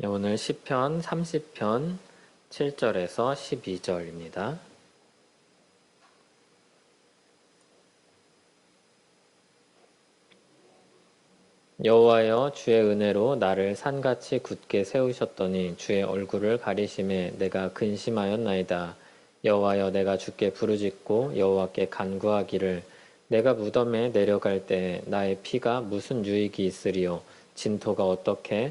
네, 오늘 시편 30편 7절에서 12절입니다. 여호와여 주의 은혜로 나를 산같이 굳게 세우셨더니 주의 얼굴을 가리심에 내가 근심하였나이다. 여호와여 내가 주께 부르짖고 여호와께 간구하기를 내가 무덤에 내려갈 때 나의 피가 무슨 유익이 있으리요 진토가 어떻게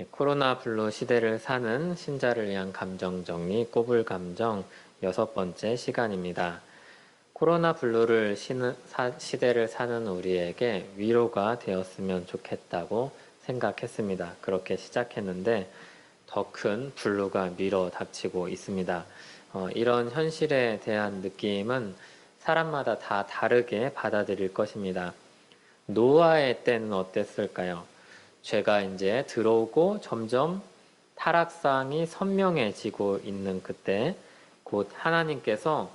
네, 코로나 블루 시대를 사는 신자를 위한 감정 정리 꼬불 감정 여섯 번째 시간입니다. 코로나 블루를 시는, 사, 시대를 사는 우리에게 위로가 되었으면 좋겠다고 생각했습니다. 그렇게 시작했는데 더 큰 블루가 밀어 닥치고 있습니다. 어, 이런 현실에 대한 느낌은 사람마다 다 다르게 받아들일 것입니다. 노아의 때는 어땠을까요? 죄가 이제 들어오고 점점 타락상이 선명해지고 있는 그때 곧 하나님께서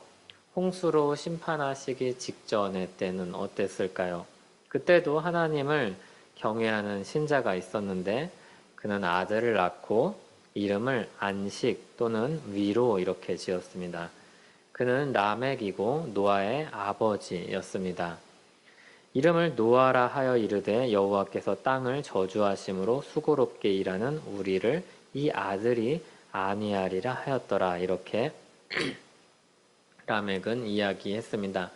홍수로 심판하시기 직전의 때는 어땠을까요? 그때도 하나님을 경외하는 신자가 있었는데 그는 아들을 낳고 이름을 안식 또는 위로 이렇게 지었습니다. 그는 라멕이고 노아의 아버지였습니다. 이름을 노아라 하여 이르되 여호와께서 땅을 저주하심으로 수고롭게 일하는 우리를 이 아들이 아니하리라 하였더라 이렇게 라멕은 이야기했습니다.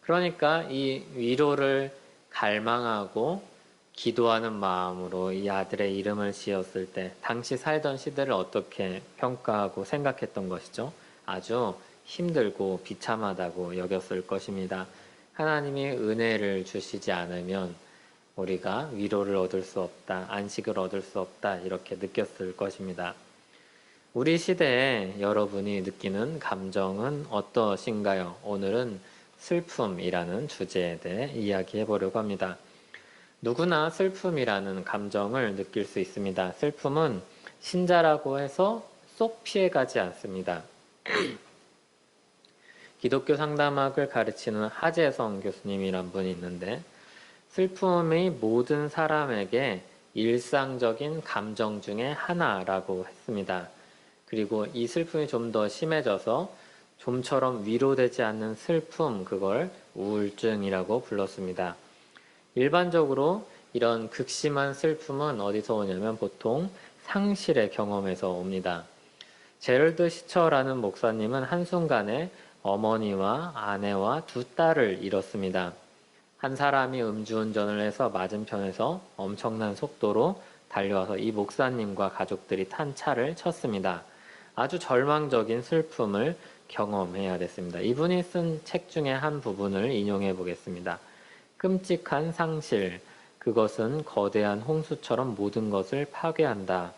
그러니까 이 위로를 갈망하고 기도하는 마음으로 이 아들의 이름을 지었을 때 당시 살던 시대를 어떻게 평가하고 생각했던 것이죠? 아주 힘들고 비참하다고 여겼을 것입니다. 하나님이 은혜를 주시지 않으면 우리가 위로를 얻을 수 없다, 안식을 얻을 수 없다, 이렇게 느꼈을 것입니다. 우리 시대에 여러분이 느끼는 감정은 어떠신가요? 오늘은 슬픔이라는 주제에 대해 이야기해 보려고 합니다. 누구나 슬픔이라는 감정을 느낄 수 있습니다. 슬픔은 신자라고 해서 쏙 피해가지 않습니다. 기독교 상담학을 가르치는 하재성 교수님이란 분이 있는데 슬픔이 모든 사람에게 일상적인 감정 중에 하나라고 했습니다. 그리고 이 슬픔이 좀 더 심해져서 좀처럼 위로되지 않는 슬픔, 그걸 우울증이라고 불렀습니다. 일반적으로 이런 극심한 슬픔은 어디서 오냐면 보통 상실의 경험에서 옵니다. 제럴드 시처라는 목사님은 한순간에 어머니와 아내와 두 딸을 잃었습니다. 한 사람이 음주운전을 해서 맞은편에서 엄청난 속도로 달려와서 이 목사님과 가족들이 탄 차를 쳤습니다. 아주 절망적인 슬픔을 경험해야 됐습니다. 이분이 쓴 책 중에 한 부분을 인용해 보겠습니다. 끔찍한 상실, 그것은 거대한 홍수처럼 모든 것을 파괴한다.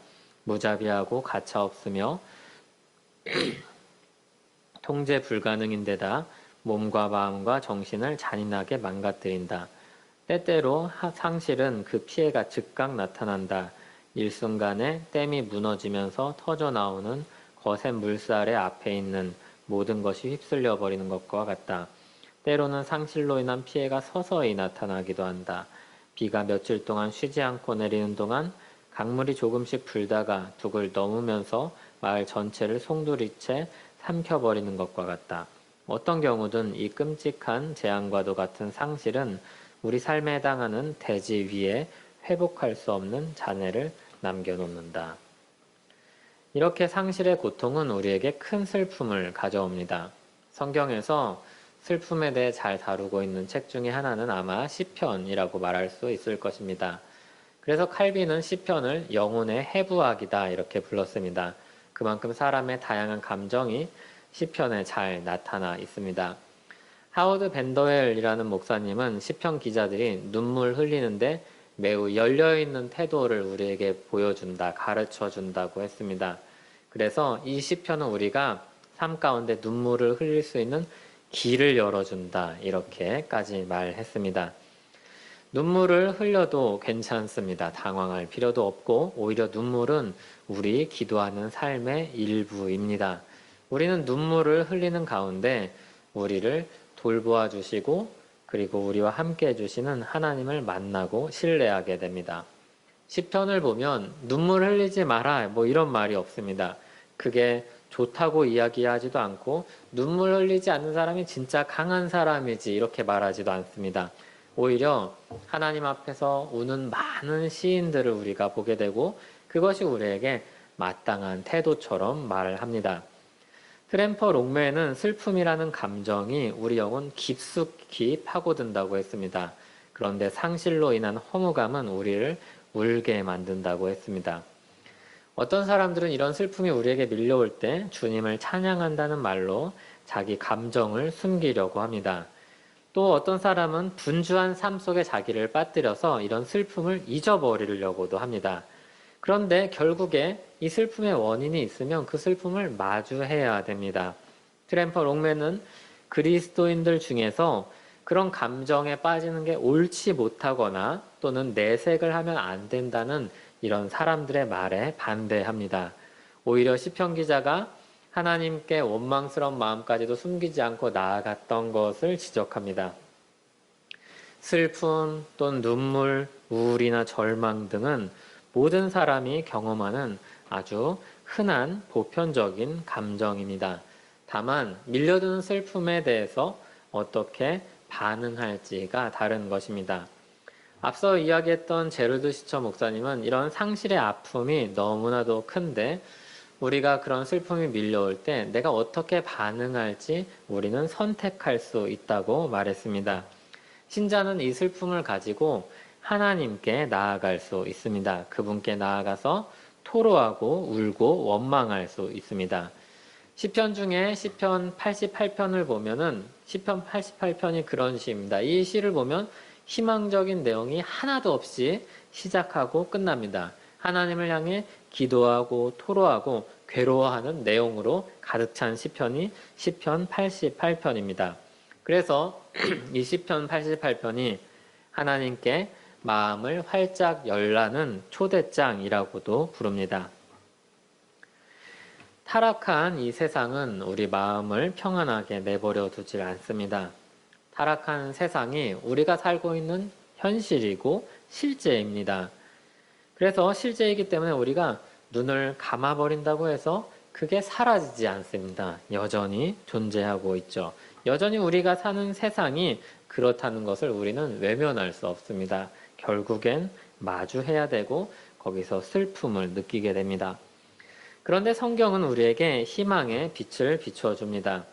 무자비하고 가차없으며 통제 불가능인데다 몸과 마음과 정신을 잔인하게 망가뜨린다. 때때로 상실은 그 피해가 즉각 나타난다. 일순간에 댐이 무너지면서 터져 나오는 거센 물살의 앞에 있는 모든 것이 휩쓸려 버리는 것과 같다. 때로는 상실로 인한 피해가 서서히 나타나기도 한다. 비가 며칠 동안 쉬지 않고 내리는 동안 강물이 조금씩 불다가 둑을 넘으면서 마을 전체를 송두리째 삼켜버리는 것과 같다. 어떤 경우든 이 끔찍한 재앙과도 같은 상실은 우리 삶에 해당하는 대지 위에 회복할 수 없는 잔해를 남겨놓는다. 이렇게 상실의 고통은 우리에게 큰 슬픔을 가져옵니다. 성경에서 슬픔에 대해 잘 다루고 있는 책 중에 하나는 아마 시편이라고 말할 수 있을 것입니다. 그래서 칼빈은 시편을 영혼의 해부학이다 이렇게 불렀습니다. 그만큼 사람의 다양한 감정이 시편에 잘 나타나 있습니다. 하워드 벤더웰이라는 목사님은 시편 기자들이 눈물 흘리는데 매우 열려있는 태도를 우리에게 보여준다, 가르쳐 준다고 했습니다. 그래서 이 시편은 우리가 삶 가운데 눈물을 흘릴 수 있는 길을 열어준다, 이렇게까지 말했습니다. 눈물을 흘려도 괜찮습니다. 당황할 필요도 없고, 오히려 눈물은 우리 기도하는 삶의 일부입니다. 우리는 눈물을 흘리는 가운데 우리를 돌보아 주시고 그리고 우리와 함께 해주시는 하나님을 만나고 신뢰하게 됩니다. 시편을 보면 눈물 흘리지 마라 뭐 이런 말이 없습니다. 그게 좋다고 이야기하지도 않고 눈물 흘리지 않는 사람이 진짜 강한 사람이지 이렇게 말하지도 않습니다. 오히려 하나님 앞에서 우는 많은 시인들을 우리가 보게 되고 그것이 우리에게 마땅한 태도처럼 말을 합니다. 트램퍼 롱맨은 슬픔이라는 감정이 우리 영혼 깊숙이 파고든다고 했습니다. 그런데 상실로 인한 허무감은 우리를 울게 만든다고 했습니다. 어떤 사람들은 이런 슬픔이 우리에게 밀려올 때 주님을 찬양한다는 말로 자기 감정을 숨기려고 합니다. 또 어떤 사람은 분주한 삶 속에 자기를 빠뜨려서 이런 슬픔을 잊어버리려고도 합니다. 그런데 결국에 이 슬픔의 원인이 있으면 그 슬픔을 마주해야 됩니다. 트램퍼 롱맨은 그리스도인들 중에서 그런 감정에 빠지는 게 옳지 못하거나 또는 내색을 하면 안 된다는 이런 사람들의 말에 반대합니다. 오히려 시편 기자가 하나님께 원망스러운 마음까지도 숨기지 않고 나아갔던 것을 지적합니다. 슬픔 또는 눈물, 우울이나 절망 등은 모든 사람이 경험하는 아주 흔한 보편적인 감정입니다. 다만 밀려드는 슬픔에 대해서 어떻게 반응할지가 다른 것입니다. 앞서 이야기했던 제르드 시처 목사님은 이런 상실의 아픔이 너무나도 큰데 우리가 그런 슬픔이 밀려올 때 내가 어떻게 반응할지 우리는 선택할 수 있다고 말했습니다. 신자는 이 슬픔을 가지고 하나님께 나아갈 수 있습니다. 그분께 나아가서 토로하고 울고 원망할 수 있습니다. 시편 중에 시편 88편을 보면은 시편 88편이 그런 시입니다. 이 시를 보면 희망적인 내용이 하나도 없이 시작하고 끝납니다. 하나님을 향해 기도하고 토로하고 괴로워하는 내용으로 가득 찬 시편이 시편 88편입니다. 그래서 이 시편 88편이 하나님께 마음을 활짝 열라는 초대장이라고도 부릅니다. 타락한 이 세상은 우리 마음을 평안하게 내버려 두질 않습니다. 타락한 세상이 우리가 살고 있는 현실이고 실제입니다. 그래서 실제이기 때문에 우리가 눈을 감아버린다고 해서 그게 사라지지 않습니다. 여전히 존재하고 있죠. 여전히 우리가 사는 세상이 그렇다는 것을 우리는 외면할 수 없습니다. 결국엔 마주해야 되고 거기서 슬픔을 느끼게 됩니다. 그런데 성경은 우리에게 희망의 빛을 비추어줍니다.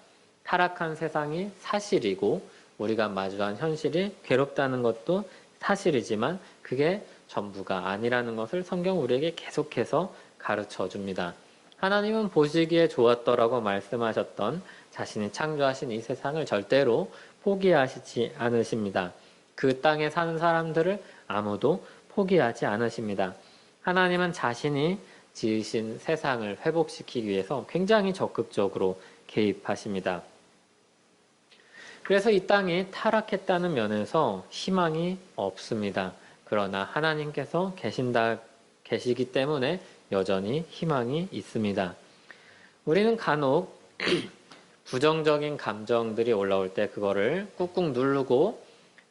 타락한 세상이 사실이고 우리가 마주한 현실이 괴롭다는 것도 사실이지만 그게 전부가 아니라는 것을 성경 우리에게 계속해서 가르쳐 줍니다. 하나님은 보시기에 좋았더라고 말씀하셨던 자신이 창조하신 이 세상을 절대로 포기하시지 않으십니다. 그 땅에 사는 사람들을 아무도 포기하지 않으십니다. 하나님은 자신이 지으신 세상을 회복시키기 위해서 굉장히 적극적으로 개입하십니다. 그래서 이 땅이 타락했다는 면에서 희망이 없습니다. 그러나 하나님께서 계신다, 계시기 때문에 여전히 희망이 있습니다. 우리는 간혹 부정적인 감정들이 올라올 때 그거를 꾹꾹 누르고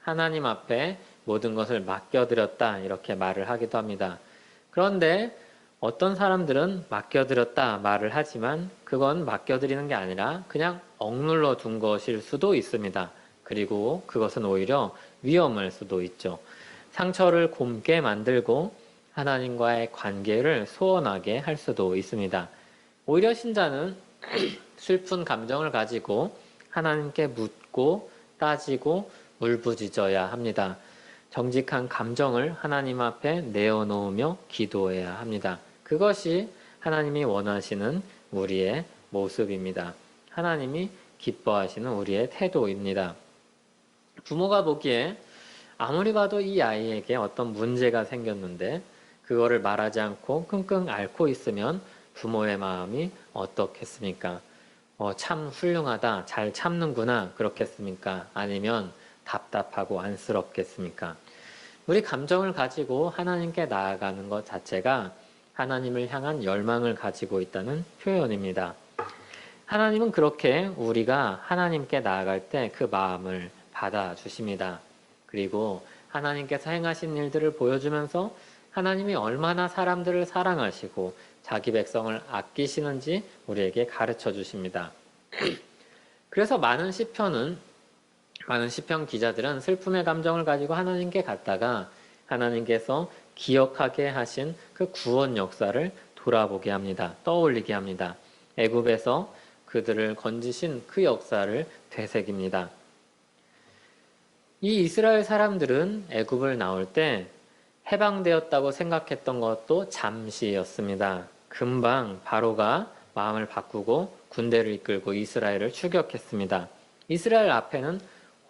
하나님 앞에 모든 것을 맡겨드렸다 이렇게 말을 하기도 합니다. 그런데 어떤 사람들은 맡겨드렸다 말을 하지만 그건 맡겨드리는 게 아니라 그냥 억눌러 둔 것일 수도 있습니다. 그리고 그것은 오히려 위험할 수도 있죠. 상처를 곰게 만들고 하나님과의 관계를 소원하게 할 수도 있습니다. 오히려 신자는 슬픈 감정을 가지고 하나님께 묻고 따지고 울부짖어야 합니다. 정직한 감정을 하나님 앞에 내어놓으며 기도해야 합니다. 그것이 하나님이 원하시는 우리의 모습입니다. 하나님이 기뻐하시는 우리의 태도입니다. 부모가 보기에 아무리 봐도 이 아이에게 어떤 문제가 생겼는데 그거를 말하지 않고 끙끙 앓고 있으면 부모의 마음이 어떻겠습니까? 어, 참 훌륭하다, 잘 참는구나, 그렇겠습니까? 아니면 답답하고 안쓰럽겠습니까? 우리 감정을 가지고 하나님께 나아가는 것 자체가 하나님을 향한 열망을 가지고 있다는 표현입니다. 하나님은 그렇게 우리가 하나님께 나아갈 때 그 마음을 받아주십니다. 그리고 하나님께서 행하신 일들을 보여주면서 하나님이 얼마나 사람들을 사랑하시고 자기 백성을 아끼시는지 우리에게 가르쳐 주십니다. 그래서 많은 시편은 많은 시편 기자들은 슬픔의 감정을 가지고 하나님께 갔다가 하나님께서 기억하게 하신 그 구원 역사를 돌아보게 합니다. 떠올리게 합니다. 애굽에서 그들을 건지신 그 역사를 되새깁니다. 이 이스라엘 사람들은 애굽을 나올 때 해방되었다고 생각했던 것도 잠시였습니다. 금방 바로가 마음을 바꾸고 군대를 이끌고 이스라엘을 추격했습니다. 이스라엘 앞에는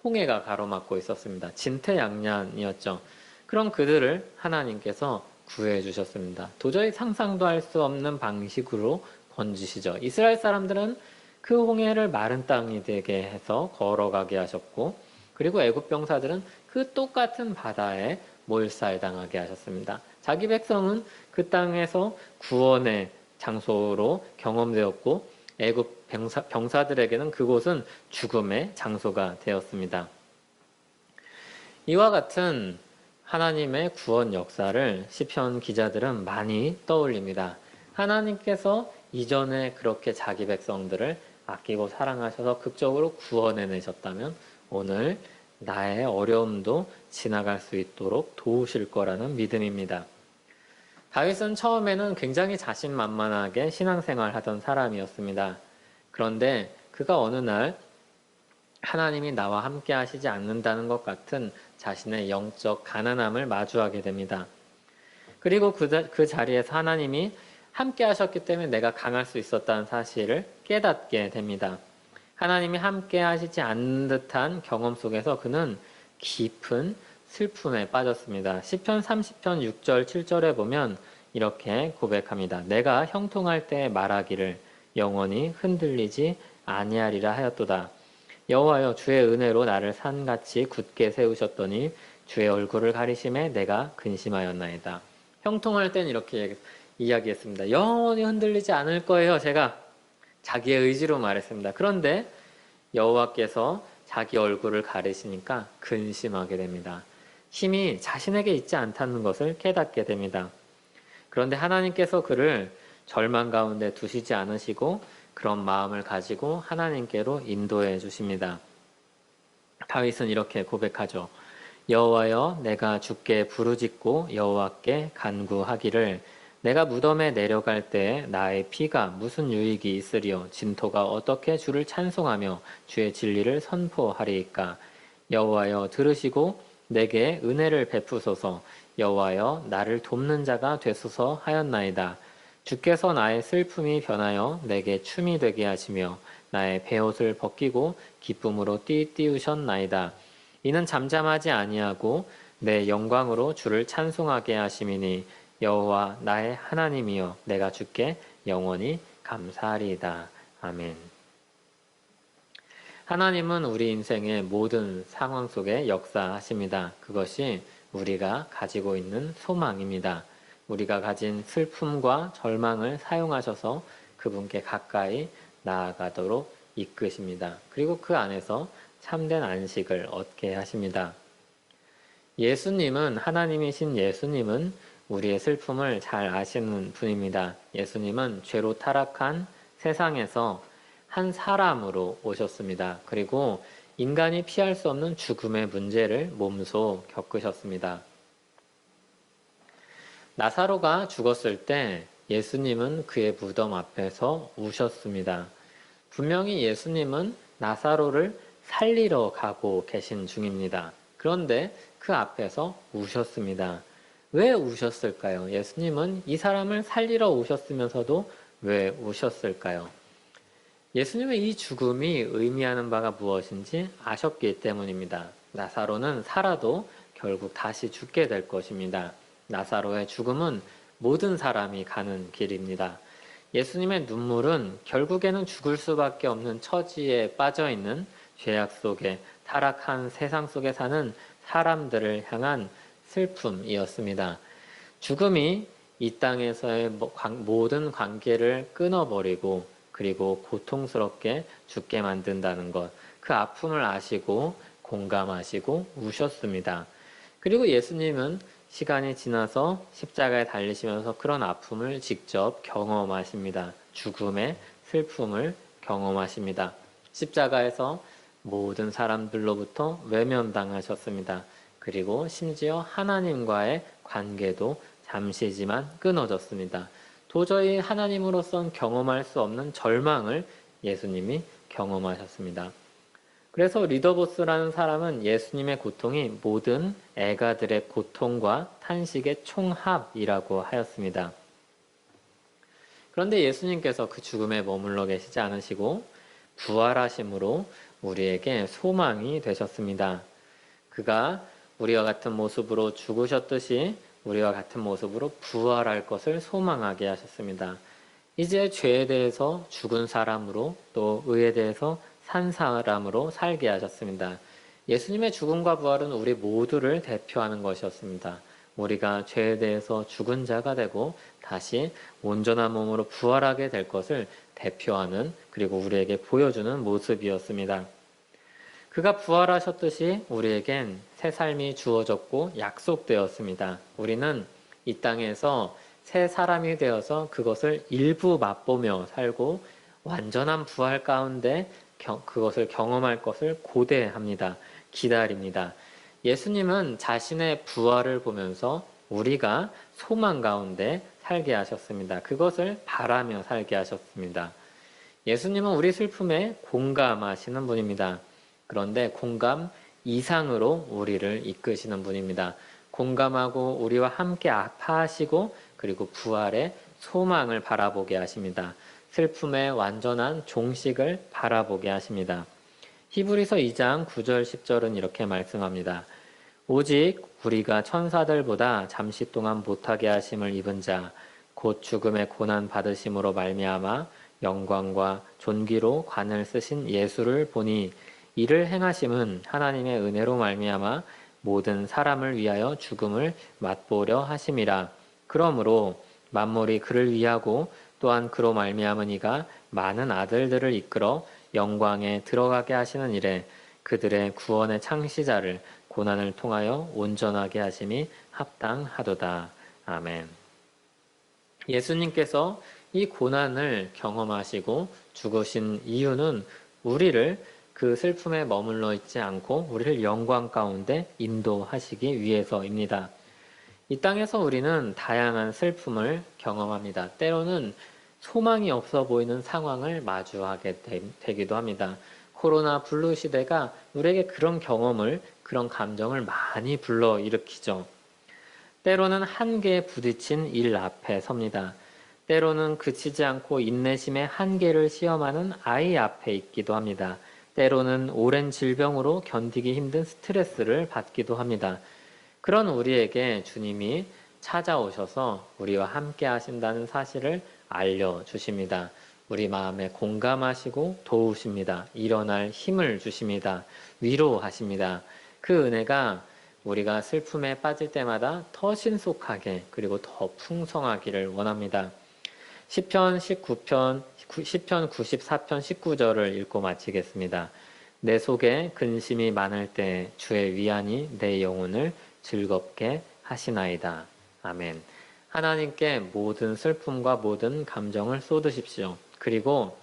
홍해가 가로막고 있었습니다. 진퇴양난이었죠. 그럼 그들을 하나님께서 구해 주셨습니다. 도저히 상상도 할 수 없는 방식으로 건지시죠. 이스라엘 사람들은 그 홍해를 마른 땅이 되게 해서 걸어가게 하셨고 그리고 애굽 병사들은 그 똑같은 바다에 몰살당하게 하셨습니다. 자기 백성은 그 땅에서 구원의 장소로 경험되었고 애굽 병사, 병사들에게는 그곳은 죽음의 장소가 되었습니다. 이와 같은 하나님의 구원 역사를 시편 기자들은 많이 떠올립니다. 하나님께서 이전에 그렇게 자기 백성들을 아끼고 사랑하셔서 극적으로 구원해 내셨다면 오늘 나의 어려움도 지나갈 수 있도록 도우실 거라는 믿음입니다. 다윗은 처음에는 굉장히 자신만만하게 신앙생활 하던 사람이었습니다. 그런데 그가 어느 날 하나님이 나와 함께 하시지 않는다는 것 같은 자신의 영적 가난함을 마주하게 됩니다. 그리고 그, 그 자리에서 하나님이 함께 하셨기 때문에 내가 강할 수 있었다는 사실을 깨닫게 됩니다. 하나님이 함께 하시지 않는 듯한 경험 속에서 그는 깊은 슬픔에 빠졌습니다. 시편 30편 6절 7절에 보면 이렇게 고백합니다. 내가 형통할 때 말하기를 영원히 흔들리지 아니하리라 하였도다. 여호와여 주의 은혜로 나를 산같이 굳게 세우셨더니 주의 얼굴을 가리심에 내가 근심하였나이다. 형통할 땐 이렇게 이야기했습니다. 영원히 흔들리지 않을 거예요. 제가 자기의 의지로 말했습니다. 그런데 여호와께서 자기 얼굴을 가리시니까 근심하게 됩니다. 힘이 자신에게 있지 않다는 것을 깨닫게 됩니다. 그런데 하나님께서 그를 절망 가운데 두시지 않으시고 그런 마음을 가지고 하나님께로 인도해 주십니다. 다윗은 이렇게 고백하죠. 여호와여 내가 주께 부르짖고 여호와께 간구하기를 내가 무덤에 내려갈 때 나의 피가 무슨 유익이 있으리요? 진토가 어떻게 주를 찬송하며 주의 진리를 선포하리이까? 여호와여 들으시고 내게 은혜를 베푸소서. 여호와여 나를 돕는 자가 되소서 하였나이다. 주께서 나의 슬픔이 변하여 내게 춤이 되게 하시며 나의 베옷을 벗기고 기쁨으로 띠띠우셨나이다. 이는 잠잠하지 아니하고 내 영광으로 주를 찬송하게 하심이니 여호와 나의 하나님이여 내가 주께 영원히 감사하리이다. 아멘. 하나님은 우리 인생의 모든 상황 속에 역사하십니다. 그것이 우리가 가지고 있는 소망입니다. 우리가 가진 슬픔과 절망을 사용하셔서 그분께 가까이 나아가도록 이끄십니다. 그리고 그 안에서 참된 안식을 얻게 하십니다. 예수님은 하나님이신 예수님은 우리의 슬픔을 잘 아시는 분입니다. 예수님은 죄로 타락한 세상에서 한 사람으로 오셨습니다. 그리고 인간이 피할 수 없는 죽음의 문제를 몸소 겪으셨습니다. 나사로가 죽었을 때 예수님은 그의 무덤 앞에서 우셨습니다. 분명히 예수님은 나사로를 살리러 가고 계신 중입니다. 그런데 그 앞에서 우셨습니다. 왜 우셨을까요? 예수님은 이 사람을 살리러 오셨으면서도 왜 우셨을까요? 예수님의 이 죽음이 의미하는 바가 무엇인지 아셨기 때문입니다. 나사로는 살아도 결국 다시 죽게 될 것입니다. 나사로의 죽음은 모든 사람이 가는 길입니다. 예수님의 눈물은 결국에는 죽을 수밖에 없는 처지에 빠져 있는 죄악 속에 타락한 세상 속에 사는 사람들을 향한 슬픔이었습니다. 죽음이 이 땅에서의 모든 관계를 끊어버리고 그리고 고통스럽게 죽게 만든다는 것, 그 아픔을 아시고 공감하시고 우셨습니다. 그리고 예수님은 시간이 지나서 십자가에 달리시면서 그런 아픔을 직접 경험하십니다. 죽음의 슬픔을 경험하십니다. 십자가에서 모든 사람들로부터 외면당하셨습니다. 그리고 심지어 하나님과의 관계도 잠시지만 끊어졌습니다. 도저히 하나님으로선 경험할 수 없는 절망을 예수님이 경험하셨습니다. 그래서 리더보스라는 사람은 예수님의 고통이 모든 애가들의 고통과 탄식의 총합이라고 하였습니다. 그런데 예수님께서 그 죽음에 머물러 계시지 않으시고 부활하심으로 우리에게 소망이 되셨습니다. 그가 우리와 같은 모습으로 죽으셨듯이 우리와 같은 모습으로 부활할 것을 소망하게 하셨습니다. 이제 죄에 대해서 죽은 사람으로 또 의에 대해서 산 사람으로 살게 하셨습니다. 예수님의 죽음과 부활은 우리 모두를 대표하는 것이었습니다. 우리가 죄에 대해서 죽은 자가 되고 다시 온전한 몸으로 부활하게 될 것을 대표하는 그리고 우리에게 보여주는 모습이었습니다. 그가 부활하셨듯이 우리에겐 새 삶이 주어졌고 약속되었습니다. 우리는 이 땅에서 새 사람이 되어서 그것을 일부 맛보며 살고 완전한 부활 가운데 그것을 경험할 것을 고대합니다. 기다립니다. 예수님은 자신의 부활을 보면서 우리가 소망 가운데 살게 하셨습니다. 그것을 바라며 살게 하셨습니다. 예수님은 우리 슬픔에 공감하시는 분입니다. 그런데 공감 이상으로 우리를 이끄시는 분입니다. 공감하고 우리와 함께 아파하시고 그리고 부활의 소망을 바라보게 하십니다. 슬픔의 완전한 종식을 바라보게 하십니다. 히브리서 2장 9절 10절은 이렇게 말씀합니다. 오직 우리가 천사들보다 잠시 동안 못하게 하심을 입은 자 곧 죽음의 고난 받으심으로 말미암아 영광과 존귀로 관을 쓰신 예수를 보니 이를 행하심은 하나님의 은혜로 말미암아 모든 사람을 위하여 죽음을 맛보려 하심이라 그러므로 만물이 그를 위하고 또한 그로 말미암은 이가 많은 아들들을 이끌어 영광에 들어가게 하시는 일에 그들의 구원의 창시자를 고난을 통하여 온전하게 하심이 합당하도다. 아멘. 예수님께서 이 고난을 경험하시고 죽으신 이유는 우리를 그 슬픔에 머물러 있지 않고 우리를 영광 가운데 인도하시기 위해서입니다. 이 땅에서 우리는 다양한 슬픔을 경험합니다. 때로는 소망이 없어 보이는 상황을 마주하게 되, 기도 합니다. 코로나 블루 시대가 우리에게 그런 경험을, 그런 감정을 많이 불러 일으키죠. 때로는 한계에 부딪힌 일 앞에 섭니다. 때로는 그치지 않고 인내심의 한계를 시험하는 아이 앞에 있기도 합니다. 때로는 오랜 질병으로 견디기 힘든 스트레스를 받기도 합니다. 그런 우리에게 주님이 찾아오셔서 우리와 함께 하신다는 사실을 알려주십니다. 우리 마음에 공감하시고 도우십니다. 일어날 힘을 주십니다. 위로하십니다. 그 은혜가 우리가 슬픔에 빠질 때마다 더 신속하게 그리고 더 풍성하기를 원합니다. 10편 19편 10편 94편 19절을 읽고 마치겠습니다. 내 속에 근심이 많을 때 주의 위안이 내 영혼을 즐겁게 하시나이다. 아멘. 하나님께 모든 슬픔과 모든 감정을 쏟으십시오. 그리고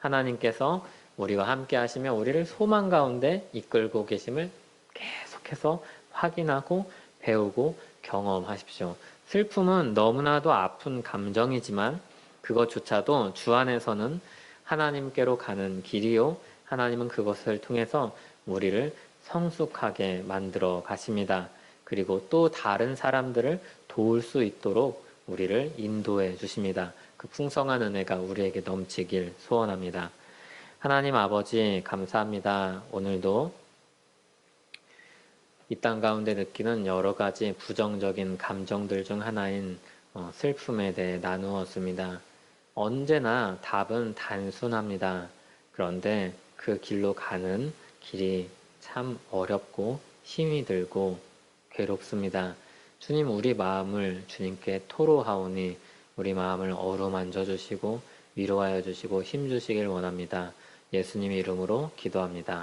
하나님께서 우리와 함께 하시며 우리를 소망 가운데 이끌고 계심을 계속해서 확인하고 배우고 경험하십시오. 슬픔은 너무나도 아픈 감정이지만 그것조차도 주 안에서는 하나님께로 가는 길이요. 하나님은 그것을 통해서 우리를 성숙하게 만들어 가십니다. 그리고 또 다른 사람들을 도울 수 있도록 우리를 인도해 주십니다. 그 풍성한 은혜가 우리에게 넘치길 소원합니다. 하나님 아버지 감사합니다. 오늘도 이 땅 가운데 느끼는 여러 가지 부정적인 감정들 중 하나인 어, 슬픔에 대해 나누었습니다. 언제나 답은 단순합니다. 그런데 그 길로 가는 길이 참 어렵고 힘이 들고 괴롭습니다. 주님 우리 마음을 주님께 토로하오니 우리 마음을 어루만져 주시고 위로하여 주시고 힘 주시길 원합니다. 예수님의 이름으로 기도합니다.